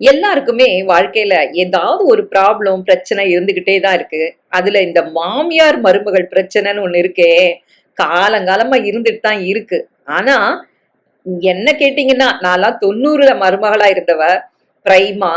எல்லாருக்குமே வாழ்க்கையில ஏதாவது ஒரு ப்ராப்ளம் பிரச்சனை இருந்துகிட்டே தான் இருக்கு. அதுல இந்த மாமியார் மருமகள் பிரச்சனைன்னு ஒண்ணு இருக்கே காலங்காலமா இருந்துட்டு தான் இருக்கு. ஆனா என்ன கேட்டீங்கன்னா நான்லாம் தொண்ணூறுல மருமகளா இருந்தவ பிரைமா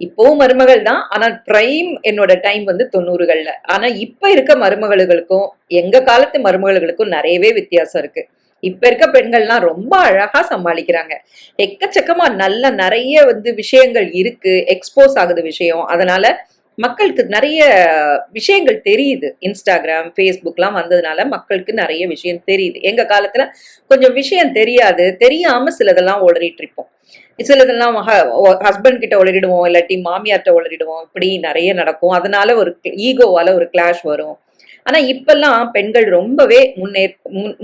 இப்போவும் மருமகள் தான். ஆனா பிரைம் என்னோட டைம் வந்து தொண்ணூறுகள்ல. ஆனா இப்ப இருக்க மருமகளுக்கும் எங்க காலத்து மருமகளுக்கும் நிறையவே வித்தியாசம் இருக்கு. இப்ப இருக்க பெண்கள்லாம் ரொம்ப அழகா சமாளிக்கிறாங்க. எக்கச்சக்கமா நல்ல நிறைய வந்து விஷயங்கள் இருக்கு எக்ஸ்போஸ் ஆகுது விஷயம். அதனால மக்களுக்கு நிறைய விஷயங்கள் தெரியுது. இன்ஸ்டாகிராம் ஃபேஸ்புக்லாம் வந்ததுனால மக்களுக்கு நிறைய விஷயம் தெரியுது. எங்க காலத்துல கொஞ்சம் விஷயம் தெரியாது. தெரியாம சிலதெல்லாம் உளறிட்டு இருப்போம். சிலதெல்லாம் ஹஸ்பண்ட் கிட்ட உளறிடுவோம் இல்லாட்டி மாமியார்கிட்ட உளறிடுவோம் இப்படி நிறைய நடக்கும். அதனால ஒரு ஈகோவால ஒரு கிளாஷ் வரும். ஆனா இப்பெல்லாம் பெண்கள் ரொம்பவே முன்னே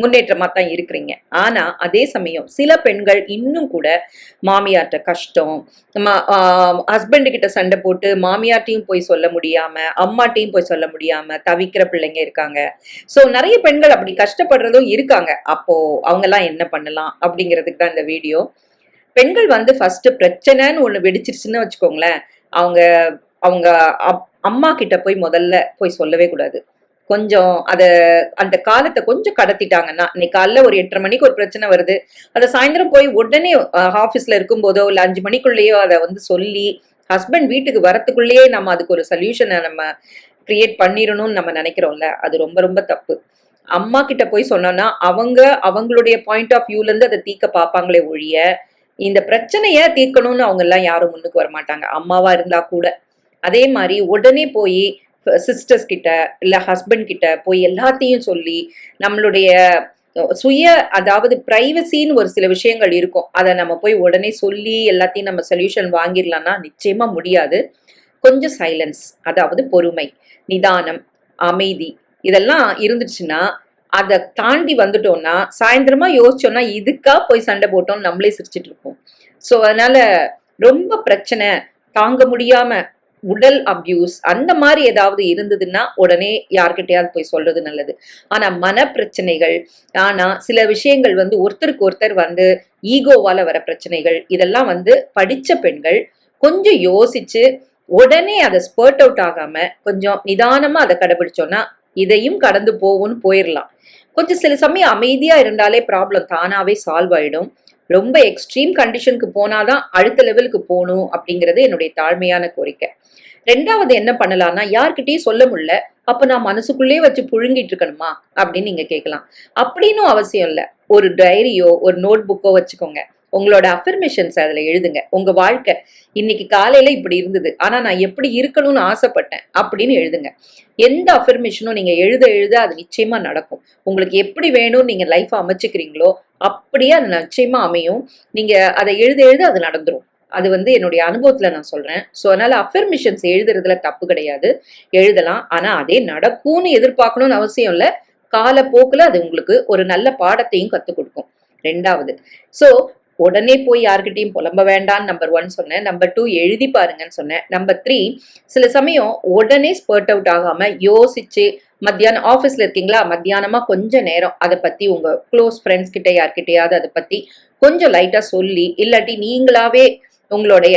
முன்னேற்றமா தான் இருக்கிறீங்க. ஆனா அதே சமயம் சில பெண்கள் இன்னும் கூட மாமியார்ட்ட கஷ்டம் ஹஸ்பண்டு கிட்ட சண்டை போட்டு மாமியார்ட்டையும் போய் சொல்ல முடியாம அம்மாட்டையும் போய் சொல்ல முடியாம தவிக்கிற பிள்ளைங்க இருக்காங்க. சோ நிறைய பெண்கள் அப்படி கஷ்டப்படுறதும் இருக்காங்க. அப்போ அவங்க எல்லாம் என்ன பண்ணலாம் அப்படிங்கிறதுக்கு தான் இந்த வீடியோ. பெண்கள் வந்து ஃபர்ஸ்ட் பிரச்சனைன்னு ஒண்ணு வெடிச்சிருச்சுன்னு வச்சுக்கோங்களேன். அவங்க அவங்க அம்மா கிட்ட போய் முதல்ல போய் சொல்லவே கூடாது. கொஞ்சம் அதை அந்த காலத்தை கொஞ்சம் கடத்திட்டாங்கன்னா இன்னைக்கு காலைல ஒரு எட்டரை மணிக்கு ஒரு பிரச்சனை வருது. அதை சாயந்தரம் போய் உடனே ஆஃபீஸ்ல இருக்கும்போதோ இல்லை அஞ்சு மணிக்குள்ளேயோ அதை வந்து சொல்லி ஹஸ்பண்ட் வீட்டுக்கு வரத்துக்குள்ளேயே நம்ம அதுக்கு ஒரு சொல்யூஷனை நம்ம கிரியேட் பண்ணிடணும்னு நம்ம நினைக்கிறோம்ல அது ரொம்ப ரொம்ப தப்பு. அம்மா கிட்ட போய் சொன்னோம்னா அவங்க அவங்களுடைய பாயிண்ட் ஆஃப் வியூல இருந்து அதை தீக்க பார்ப்பாங்களே ஒழிய இந்த பிரச்சனையை தீர்க்கணும்னு அவங்க எல்லாம் யாரும் முன்னுக்கு வர மாட்டாங்க அம்மாவா இருந்தா கூட. அதே மாதிரி உடனே போய் சிஸ்டர்ஸ் கிட்ட இல்லை ஹஸ்பண்ட் கிட்ட போய் எல்லாத்தையும் சொல்லி நம்மளுடைய சுய அதாவது பிரைவசின்னு ஒரு சில விஷயங்கள் இருக்கும். அதை நம்ம போய் உடனே சொல்லி எல்லாத்தையும் நம்ம சொல்யூஷன் வாங்கிடலாம்னா நிச்சயமா முடியாது. கொஞ்சம் சைலன்ஸ் அதாவது பொறுமை நிதானம் அமைதி இதெல்லாம் இருந்துச்சுன்னா அதை தாண்டி வந்துட்டோம்னா சாயந்தரமா யோசிச்சோம்னா இதுக்கா போய் சண்டை போட்டோம் நம்மளே சிரிச்சிட்டு இருப்போம். ஸோ அதனால ரொம்ப பிரச்சனை தாங்க முடியாம உடல் அபியூஸ் அந்த மாதிரி ஏதாவது இருந்ததுன்னா உடனே யார்கிட்டயாவது போய் சொல்றது நல்லது. ஆனா மன பிரச்சனைகள் ஆனா சில விஷயங்கள் வந்து ஒருத்தருக்கு ஒருத்தர் வந்து ஈகோவால வர பிரச்சனைகள் இதெல்லாம் வந்து படிச்ச பெண்கள் கொஞ்சம் யோசிச்சு உடனே அதை ஸ்பர்ட் அவுட் ஆகாம கொஞ்சம் நிதானமா அதை கடைபிடிச்சோம்னா இதையும் கடந்து போகும்னு போயிடலாம் கொஞ்சம் சில சமயம் அமைதியா இருந்தாலே ப்ராப்ளம் தானாவே சால்வ் ஆயிடும். ரொம்ப எக்ஸ்ட்ரீம் கண்டிஷனுக்கு போனாதான் அடுத்த லெவலுக்கு போகணும் அப்படிங்கிறது என்னுடைய தாழ்மையான கோரிக்கை. ரெண்டாவது என்ன பண்ணலாம்னா யார்கிட்டயும் சொல்ல முடியல. அப்ப நான் மனசுக்குள்ளே வச்சு புழுங்கிட்டு இருக்கணுமா? அப்படின்னு நீங்க கேட்கலாம். அப்படின்னும் அவசியம் இல்லை. ஒரு டைரியோ ஒரு நோட் புக்கோ வச்சுக்கோங்க. உங்களோட அஃபர்மேஷன்ஸ் அதில் எழுதுங்க. உங்க வாழ்க்கை இன்னைக்கு காலையில இப்படி இருந்தது. ஆனா நான் எப்படி இருக்கணும்னு ஆசைப்பட்டேன் அப்படின்னு எழுதுங்க. எந்த அஃபர்மேஷனும் நீங்க எழுத எழுத அது நிச்சயமா நடக்கும். உங்களுக்கு எப்படி வேணும்னு நீங்க லைஃப் அமைச்சுக்கிறீங்களோ அப்படியே அது நிச்சயமா அமையும். நீங்க அதை எழுத எழுத அது நடந்துரும். அது வந்து என்னுடைய அனுபவத்தில் நான் சொல்கிறேன் ஸோ அதனால் அஃபர்மிஷன்ஸ் எழுதுறதுல தப்பு கிடையாது. எழுதலாம். ஆனால் அதே நடக்கும்னு எதிர்பார்க்கணும்னு அவசியம் இல்லை. காலப்போக்கில் அது உங்களுக்கு ஒரு நல்ல பாடத்தையும் கற்றுக் கொடுக்கும். ரெண்டாவது. ஸோ உடனே போய் யார்கிட்டையும் புலம்ப வேண்டாம் நம்பர் ஒன் சொன்னேன். நம்பர் டூ எழுதி பாருங்கன்னு சொன்னேன். நம்பர் த்ரீ சில சமயம் உடனே ஸ்பர்ட் அவுட் ஆகாமல் யோசிச்சு மத்தியானம் ஆஃபீஸில் இருக்கீங்களா? மத்தியானமாக கொஞ்சம் நேரம் அதை பற்றி உங்கள் க்ளோஸ் ஃப்ரெண்ட்ஸ் கிட்ட யார்கிட்டையாவது அதை பற்றி கொஞ்சம் லைட்டாக சொல்லி இல்லாட்டி நீங்களாவே உங்களுடைய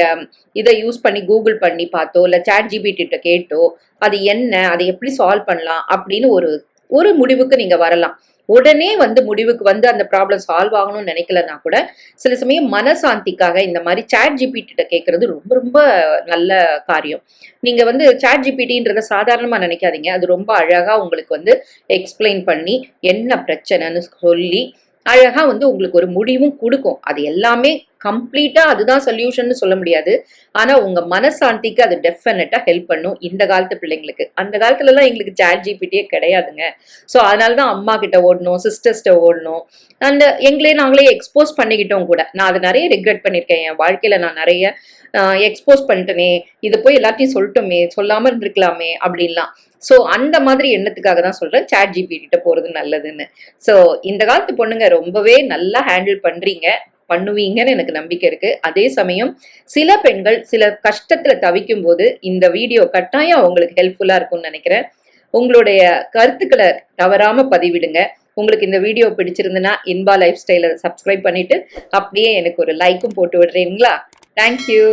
இதை யூஸ் பண்ணி கூகுள் பண்ணி பார்த்தோ இல்லை சேட் ஜிபிடிட்ட கேட்டோ அது என்ன அதை எப்படி சால்வ் பண்ணலாம் அப்படின்னு ஒரு ஒரு முடிவுக்கு நீங்க வரலாம். உடனே வந்து முடிவுக்கு வந்து அந்த ப்ராப்ளம் சால்வ் ஆகணும்னு நினைக்கலன்னா கூட சில சமயம் மனசாந்திக்காக இந்த மாதிரி சாட் ஜிபிடிட்ட கேட்கறது ரொம்ப ரொம்ப நல்ல காரியம். நீங்க வந்து சாட் ஜிபிடின்றத சாதாரணமா நினைக்காதீங்க. அது ரொம்ப அழகா உங்களுக்கு வந்து எக்ஸ்பிளைன் பண்ணி என்ன பிரச்சனைன்னு சொல்லி அழகா வந்து உங்களுக்கு ஒரு முடிவும் கொடுக்கும். அது எல்லாமே கம்ப்ளீட்டா அதுதான் சொல்யூஷன் சொல்ல முடியாது. ஆனா உங்க மனசாந்திக்கு அது டெஃபினட்டா ஹெல்ப் பண்ணும் இந்த காலத்து பிள்ளைங்களுக்கு. அந்த காலத்துல எல்லாம் எங்களுக்கு சேட் ஜிபிடியே கிடையாதுங்க. ஸோ அதனாலதான் அம்மா கிட்ட ஓடணும் சிஸ்டர்ஸ்ட ஓடணும். அண்ட் எங்களே நாங்களே எக்ஸ்போஸ் பண்ணிக்கிட்டோம் கூட. நான் அதை நிறைய ரிக்ரெட் பண்ணியிருக்கேன் என் வாழ்க்கையில நான் நிறைய எக்ஸ்போஸ் பண்ணிட்டேனே. இதை போய் எல்லாத்தையும் சொல்லட்டுமே சொல்லாம இருந்திருக்கலாமே அப்படின்லாம். ஸோ அந்த மாதிரி எண்ணத்துக்காக தான் சொல்கிறேன் சேட் ஜிபிடிட்ட கிட்ட நல்லதுன்னு. ஸோ இந்த காலத்து பொண்ணுங்க ரொம்பவே நல்லா ஹேண்டில் பண்ணுறீங்க பண்ணுவீங்கன்னு எனக்கு நம்பிக்கை இருக்கு. அதே சமயம் சில பெண்கள் சில கஷ்டத்துல தவிக்கும் போது இந்த வீடியோ கட்டாயம் உங்களுக்கு ஹெல்ப்ஃபுல்லா இருக்கும்னு நினைக்கிறேன். உங்களுடைய கருத்துக்களை தவறாம பதிவிடுங்க. உங்களுக்கு இந்த வீடியோ பிடிச்சிருந்துன்னா இன்பா லைஃப் ஸ்டைலை சப்ஸ்கிரைப் பண்ணிட்டு அப்படியே எனக்கு ஒரு லைக்கும் போட்டு விடுறீங்களா? தேங்க்யூ